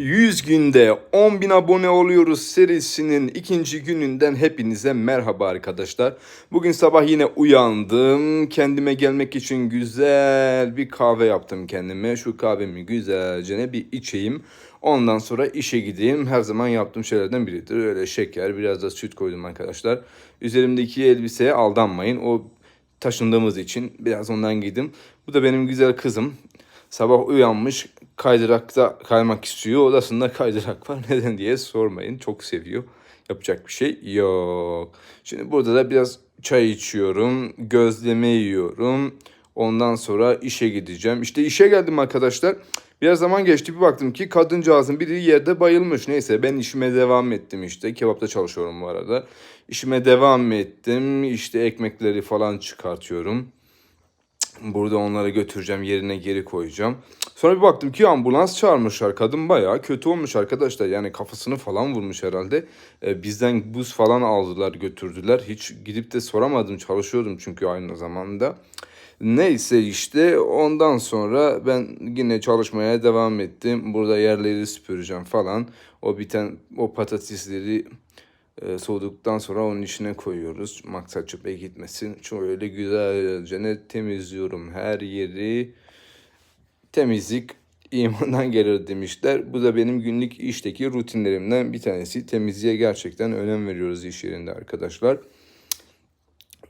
100 günde 10.000 abone oluyoruz serisinin ikinci gününden hepinize merhaba arkadaşlar. Bugün sabah yine uyandım. Kendime gelmek için güzel bir kahve yaptım kendime. Şu kahvemi güzelce bir içeyim. Ondan sonra işe gideyim. Her zaman yaptığım şeylerden biridir. Öyle şeker, biraz da süt koydum arkadaşlar. Üzerimdeki elbiseye aldanmayın. O taşındığımız için biraz ondan giydim. Bu da benim güzel kızım. Sabah uyanmış kaydırakta kaymak istiyor. Odasında kaydırak var. Neden diye sormayın. Çok seviyor. Yapacak bir şey yok. Şimdi burada da biraz çay içiyorum. Gözleme yiyorum. Ondan sonra işe gideceğim. İşte işe geldim arkadaşlar. Biraz zaman geçti bir baktım ki kadıncağızın biri yerde bayılmış. Neyse ben işime devam ettim işte. Kebapta çalışıyorum bu arada. İşime devam ettim. İşte ekmekleri falan çıkartıyorum. Burada onları götüreceğim yerine geri koyacağım. Sonra bir baktım ki ambulans çağırmışlar. Kadın bayağı kötü olmuş arkadaşlar. Yani kafasını falan vurmuş herhalde. Ee, bizden buz falan aldılar götürdüler. Hiç gidip de soramadım. Çalışıyordum çünkü aynı zamanda. Neyse işte ondan sonra ben yine çalışmaya devam ettim. Burada yerleri süpüreceğim falan. O biten o patatesleri e, soğuduktan sonra onun içine koyuyoruz. Maksat çöpe gitmesin. Şöyle güzelce ne temizliyorum her yeri. Temizlik imandan gelir demişler. Bu da benim günlük işteki rutinlerimden bir tanesi. Temizliğe gerçekten önem veriyoruz iş yerinde arkadaşlar.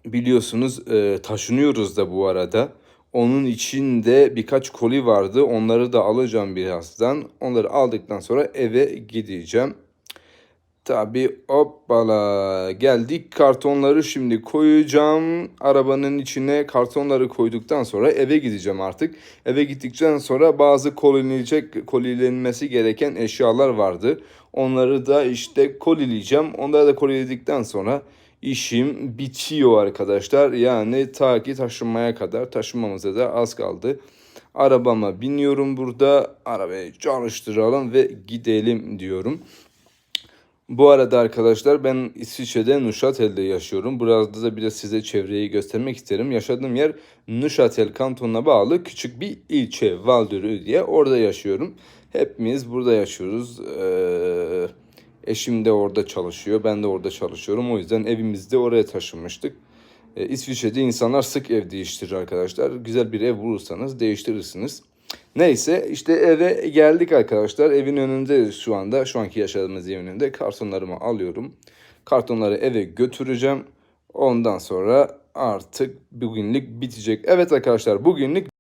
Biliyorsunuz e, taşınıyoruz da bu arada. Onun içinde birkaç koli vardı. Onları da alacağım birazdan. Onları aldıktan sonra eve gideceğim. Tabi hoppala geldik kartonları şimdi koyacağım arabanın içine kartonları koyduktan sonra eve gideceğim artık. Eve gittikten sonra bazı kolilenecek kolilenmesi gereken eşyalar vardı. Onları da işte kolileyeceğim. Onları da koliledikten sonra işim bitiyor arkadaşlar. Yani ta ki taşınmaya kadar taşınmamıza da az kaldı. Arabama biniyorum burada. Arabayı çalıştıralım ve gidelim diyorum. Bu arada arkadaşlar ben İsviçre'de Neuchâtel'de yaşıyorum. Burada da biraz size çevreyi göstermek isterim. Yaşadığım yer Neuchâtel kantonuna bağlı küçük bir ilçe Valdürü diye orada yaşıyorum. Hepimiz burada yaşıyoruz. Ee, eşim de orada çalışıyor. Ben de orada çalışıyorum. O yüzden evimizde oraya taşınmıştık. Ee, İsviçre'de insanlar sık ev değiştirir arkadaşlar. Güzel bir ev bulursanız değiştirirsiniz. Neyse işte eve geldik arkadaşlar. Evin önünde şu anda. Şu anki yaşadığımız evin önünde kartonlarımı alıyorum. Kartonları eve götüreceğim. Ondan sonra artık bugünlük bitecek. Evet arkadaşlar bugünlük